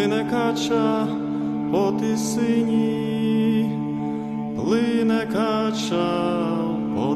Плине кача по тисині,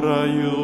краю,